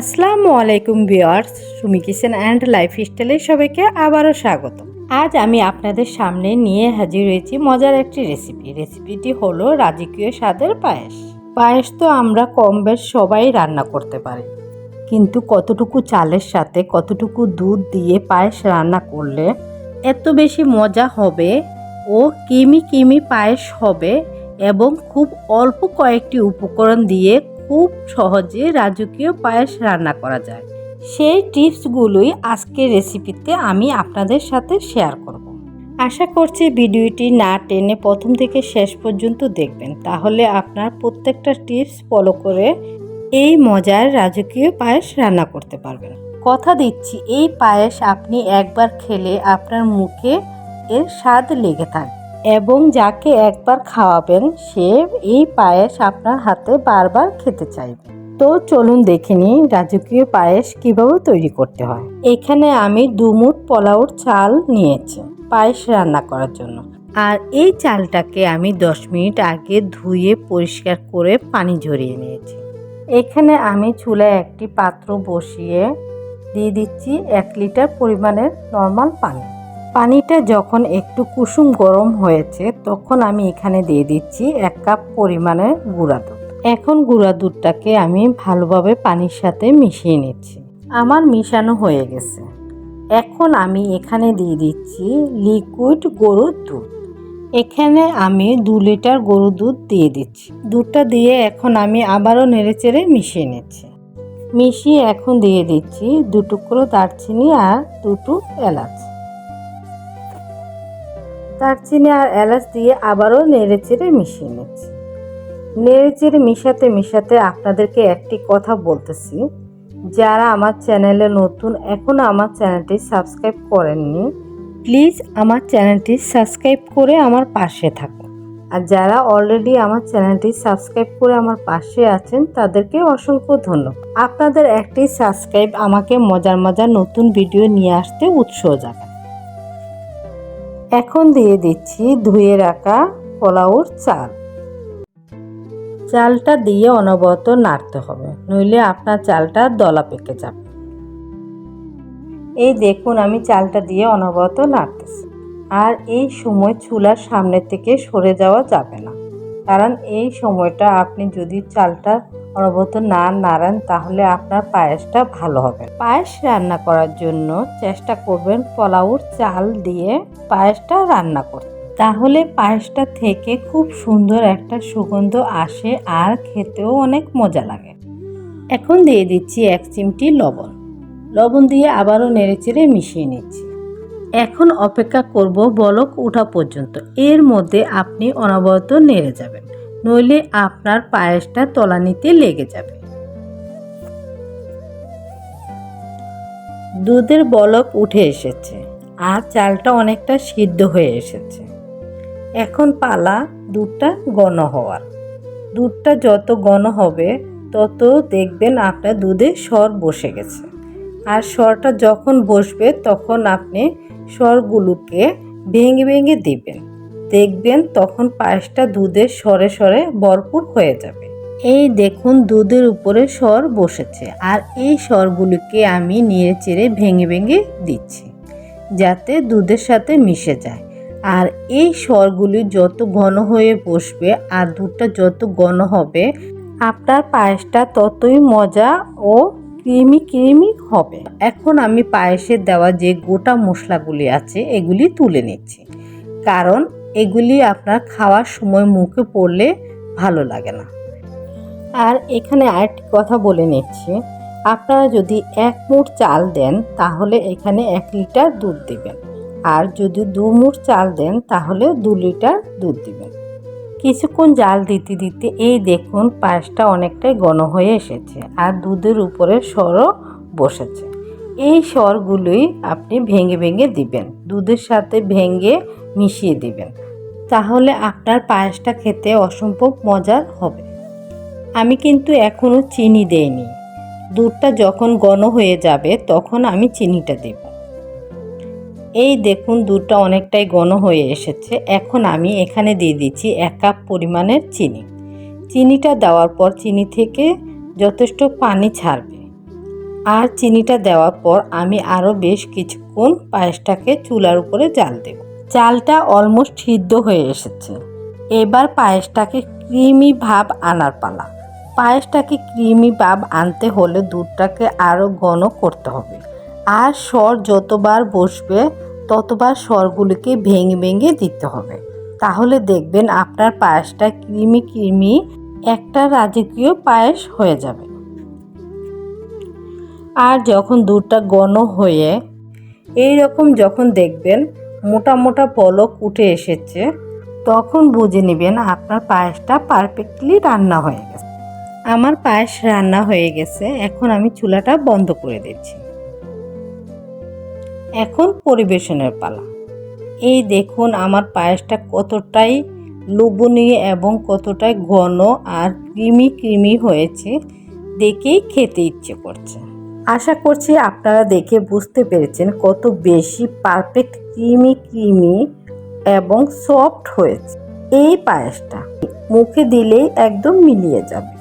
আসসালামু আলাইকুম viewers Sumi kitchen and লাইফস্টাইলে সবাইকে আবারও স্বাগত। আজ আমি আপনাদের সামনে নিয়ে হাজির হয়েছি মজার একটি রেসিপি। রেসিপিটি হলো রাজকীয় স্বাদের পায়েস। পায়েস তো আমরা কম বেশ সবাই রান্না করতে পারি। কিন্তু কতটুকু চালের সাথে, কতটুকু দুধ দিয়ে পায়েস রান্না করলে এত বেশি মজা হবে ও কিমি কিমি পায়েস হবে এবং খুব অল্প কয়েকটি উপকরণ দিয়ে খুব সহজে রাজকীয় পায়েস রান্না করা যায়। সেই টিপসগুলোই আজকের রেসিপিতে আমি আপনাদের সাথে শেয়ার করব। আশা করছি ভিডিওটি না টেনে প্রথম থেকে শেষ পর্যন্ত দেখবেন। তাহলে আপনার প্রত্যেকটা টিপস ফলো করে এই মজার রাজকীয় পায়েস রান্না করতে পারবেন। কথা দিচ্ছি, এই পায়েস আপনি একবার খেলে আপনার মুখে এর স্বাদ লেগে থাকবে। এবং যাকে একবার খাওয়াবেন, সে এই পায়েস আপনার হাতে বারবার খেতে চাইবে। তো চলুন দেখে নিই রাজকীয় পায়েস কীভাবে তৈরি করতে হয়। এখানে আমি দুমুট পোলাওর চাল নিয়েছি পায়েস রান্না করার জন্য। আর এই চালটাকে আমি দশ মিনিট আগে ধুয়ে পরিষ্কার করে পানি ঝরিয়ে নিয়েছি। এখানে আমি চুলায় একটি পাত্র বসিয়ে দিয়ে দিচ্ছি এক লিটার পরিমাণের নর্মাল পানি। পানিটা যখন একটু কুসুম গরম হয়েছে, তখন আমি এখানে দিয়ে দিচ্ছি এক কাপ পরিমাণের গুঁড়া দুধ। এখন গুঁড়া দুধটাকে আমি ভালোভাবে পানির সাথে মিশিয়ে নিচ্ছি। আমার মিশানো হয়ে গেছে। এখন আমি এখানে দিয়ে দিচ্ছি লিকুইড গরুর দুধ। এখানে আমি দু লিটার গরু দুধ দিয়ে দিচ্ছি। দুধটা দিয়ে এখন আমি আবারও নেড়েচেড়ে মিশিয়ে নিচ্ছি। মিশিয়ে এখন দিয়ে দিচ্ছি দু টুকরো দারচিনি আর দুটো এলাচ। দারচিনি আর এলাচ দিয়ে আবারও নেড়ে চেড়ে মিশিয়ে নিচ্ছি। নেড়ে চেড়ে মিশাতে মিশাতে আপনাদেরকে একটি কথা বলতেছি। যারা আমার চ্যানেলে নতুন এখনও আমার চ্যানেলটি সাবস্ক্রাইব করেননি, প্লিজ আমার চ্যানেলটি সাবস্ক্রাইব করে আমার পাশে থাকুন। আর যারা অলরেডি আমার চ্যানেলটি সাবস্ক্রাইব করে আমার পাশে আছেন, তাদেরকে অসংখ্য ধন্যবাদ। আপনাদের একটি সাবস্ক্রাইব আমাকে মজার মজার নতুন ভিডিও নিয়ে আসতে উৎসাহ জাগায়। এখন দিয়ে দিচ্ছি ধুয়ে রাখা পোলাওর চাল। চালটা দিয়ে অনবরত নাড়তে হবে, নইলে আপনার চালটা দলা পেকে যাবে। এই দেখুন, আমি চালটা দিয়ে অনবরত নাড়তেছি। আর এই সময় চুলার সামনে থেকে সরে যাওয়া যাবে না। কারণ এই সময়টা আপনি যদি চালটা অনবরত না নাড়ান তাহলে আপনার পায়েসটা ভালো হবে। পায়েস রান্না করার জন্য চেষ্টা করবেন পোলাউর চাল দিয়ে পায়েসটা রান্না করতে। তাহলে পায়েসটা থেকে খুব সুন্দর একটা সুগন্ধ আসে আর খেতেও অনেক মজা লাগে। এখন দিয়ে দিচ্ছি এক চিমটি লবণ। লবণ দিয়ে আবারও নেড়েচেড়ে মিশিয়ে নিচ্ছি। এখন অপেক্ষা করব বলক ওঠা পর্যন্ত। এর মধ্যে আপনি অনবরত নেড়ে যাবেন। নইলে আপনার পায়েসটা তলানিতে লেগে যাবে। দুধের বলক উঠে এসেছে আর চালটা অনেকটা সিদ্ধ হয়ে এসেছে। এখন পালা দুধটা ঘন হওয়ার। দুধটা যত ঘন হবে, তত দেখবেন আপনার দুধে স্বর বসে গেছে। আর স্বরটা যখন বসবে, তখন আপনি স্বরগুলোকে ভেঙে ভেঙে দিবেন। দেখবেন তখন পায়েসটা দুধের সরে সরে ভরপুর হয়ে যাবে। এই দেখুন দুধের উপরে স্বর বসেছে আর এই স্বরগুলিকে আমি নিয়ে চেড়ে ভেঙে ভেঙে দিচ্ছি যাতে দুধের সাথে মিশে যায়। আর এই স্বরগুলি যত ঘন হয়ে বসবে আর দুধটা যত ঘন হবে, আপনার পায়েসটা ততই মজা ও ক্রিমি ক্রিমি হবে। এখন আমি পায়েসে দেওয়া যে গোটা মশলাগুলি আছে, এগুলি তুলে নিচ্ছি। কারণ এগুলি আপনার খাওয়ার সময় মুখে পড়লে ভালো লাগে না। আর এখানে আরেকটি কথা বলে নিচ্ছি। আপনারা যদি এক মুঠ চাল দেন, তাহলে এখানে এক লিটার দুধ দেবেন। আর যদি দু মুঠ চাল দেন, তাহলে দু লিটার দুধ দিবেন। কিছুক্ষণ জাল দিতে দিতে এই দেখুন পায়েসটা অনেকটাই ঘন হয়ে এসেছে, আর দুধের উপরে সরও বসেছে। এই স্বরগুলোই আপনি ভেঙে ভেঙে দিবেন, দুধের সাথে ভেঙে মিশিয়ে দিবেন। তাহলে আপনার পায়েসটা খেতে অসম্ভব মজার হবে। আমি কিন্তু এখনও চিনি দেইনি। দুধটা যখন ঘন হয়ে যাবে, তখন আমি চিনিটা দেব। এই দেখুন, দুধটা অনেকটাই ঘন হয়ে এসেছে। এখন আমি এখানে দিয়ে দিচ্ছি এক কাপ পরিমাণের চিনি। চিনিটা দেওয়ার পর চিনি থেকে যথেষ্ট পানি ছাড়বে। আর চিনিটা দেওয়ার পর আমি আরও বেশ কিছুক্ষণ পায়েসটাকে চুলার উপরে জাল দেব। চালটা অলমোস্ট সিদ্ধ হয়ে এসেছে। এবার পায়েসটাকে ক্রিমি ভাব আনার পালা। পায়েসটাকে ক্রিমি ভাব আনতে হলে দুধটাকে আরও ঘন করতে হবে। আর স্বর যতবার বসবে, ততবার স্বরগুলিকে ভেঙে ভেঙে দিতে হবে। তাহলে দেখবেন আপনার পায়েসটা ক্রিমি ক্রিমি একটা রাজকীয় পায়েস হয়ে যাবে। আর যখন দুধটা ঘন হয়ে এই রকম যখন দেখবেন মোটা মোটা পলক উঠে এসেছে, তখন বুঝে নেবেন আপনার পায়েসটা পারফেক্টলি রান্না হয়ে গেছে। আমার পায়েস রান্না হয়ে গেছে, এখন আমি চুলাটা বন্ধ করে দিচ্ছি। এখন পরিবেশনের পালা। এই দেখুন আমার পায়েসটা কতটাই লোভনীয় এবং কতটাই ঘন আর ক্রিমি ক্রিমি হয়েছে, দেখেই খেতে ইচ্ছে করছে। আশা করছি আপনারা দেখে বুঝতে পেরেছেন কত বেশি পারফেক্ট ক্রিমি ক্রিমি এবং সফট হয়েছে। এই পায়েসটা মুখে দিলেই একদম মিলিয়ে যাবে।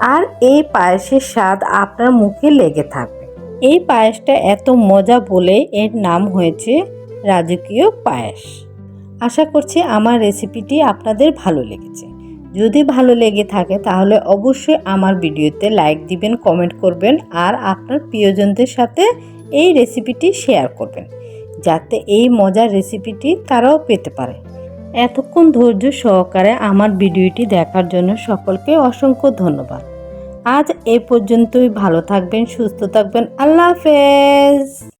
আর এই পায়েসের স্বাদ আপনার মুখে লেগে থাকবে। এই পায়েসটা এত মজা বলে এর নাম হয়েছে রাজকীয় পায়েস। আশা করছি আমার রেসিপিটি আপনাদের ভালো লেগেছে। যদি ভালো লেগে থাকে তাহলে অবশ্যই আমার ভিডিওতে লাইক দিবেন, কমেন্ট করবেন আর আপনার প্রিয়জনদের সাথে এই রেসিপিটি শেয়ার করবেন যাতে এই মজার রেসিপিটি তারাও পেতে পারে। এতক্ষণ ধৈর্য সহকারে আমার ভিডিওটি দেখার জন্য সকলকে অসংখ্য ধন্যবাদ। আজ এ পর্যন্তই ভালো থাকবেন, সুস্থ থাকবেন, আল্লাহ হাফেজ।